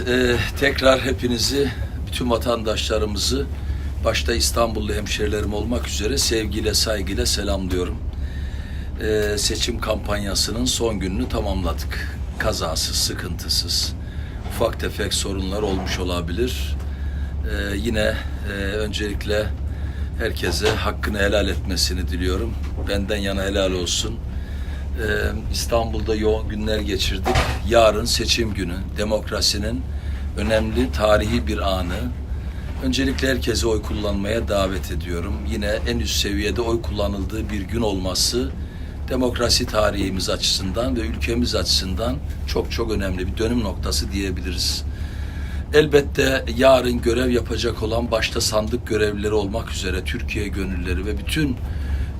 Ee, tekrar hepinizi, bütün vatandaşlarımızı, başta İstanbullu hemşerilerim olmak üzere sevgiyle, saygıyla selamlıyorum. Ee, seçim kampanyasının son gününü tamamladık. Kazasız, sıkıntısız, ufak tefek sorunlar olmuş olabilir. Ee, yine e, öncelikle herkese hakkını helal etmesini diliyorum. Benden yana helal olsun. Ee, İstanbul'da yoğun günler geçirdik. Yarın seçim günü. Demokrasinin önemli tarihi bir anı. Öncelikle herkese oy kullanmaya davet ediyorum. Yine en üst seviyede oy kullanıldığı bir gün olması demokrasi tarihimiz açısından ve ülkemiz açısından çok çok önemli bir dönüm noktası diyebiliriz. Elbette yarın görev yapacak olan başta sandık görevlileri olmak üzere Türkiye gönülleri ve bütün e,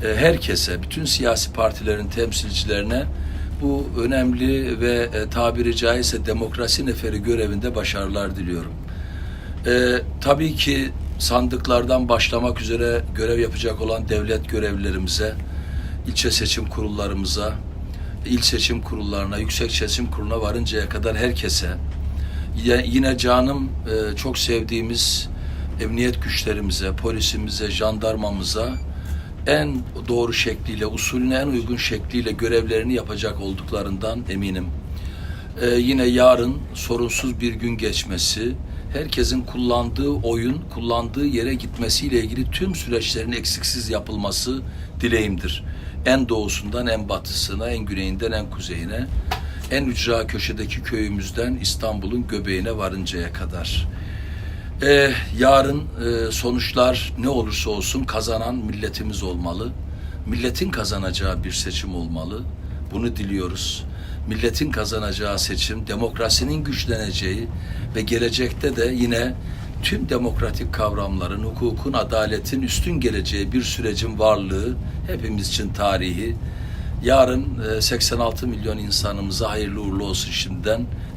herkese, bütün siyasi partilerin temsilcilerine bu önemli ve e, tabiri caizse demokrasi neferi görevinde başarılar diliyorum. E, tabii ki sandıklardan başlamak üzere görev yapacak olan devlet görevlilerimize, ilçe seçim kurullarımıza, il seçim kurullarına, yüksek seçim kuruluna varıncaya kadar herkese, Yine, yine canım e, çok sevdiğimiz emniyet güçlerimize, polisimize, jandarmamıza en doğru şekliyle, usulüne en uygun şekliyle görevlerini yapacak olduklarından eminim. E, yine yarın sorunsuz bir gün geçmesi, herkesin kullandığı oyun, kullandığı yere gitmesiyle ilgili tüm süreçlerin eksiksiz yapılması dileğimdir. En doğusundan en batısına, en güneyinden en kuzeyine en ücra köşedeki köyümüzden İstanbul'un göbeğine varıncaya kadar. Ee, yarın e, sonuçlar ne olursa olsun kazanan milletimiz olmalı. Milletin kazanacağı bir seçim olmalı. Bunu diliyoruz. Milletin kazanacağı seçim, demokrasinin güçleneceği ve gelecekte de yine tüm demokratik kavramların, hukukun, adaletin üstün geleceği bir sürecin varlığı hepimiz için tarihi. Yarın e, 86 milyon insanımıza hayırlı uğurlu olsun şimdiden.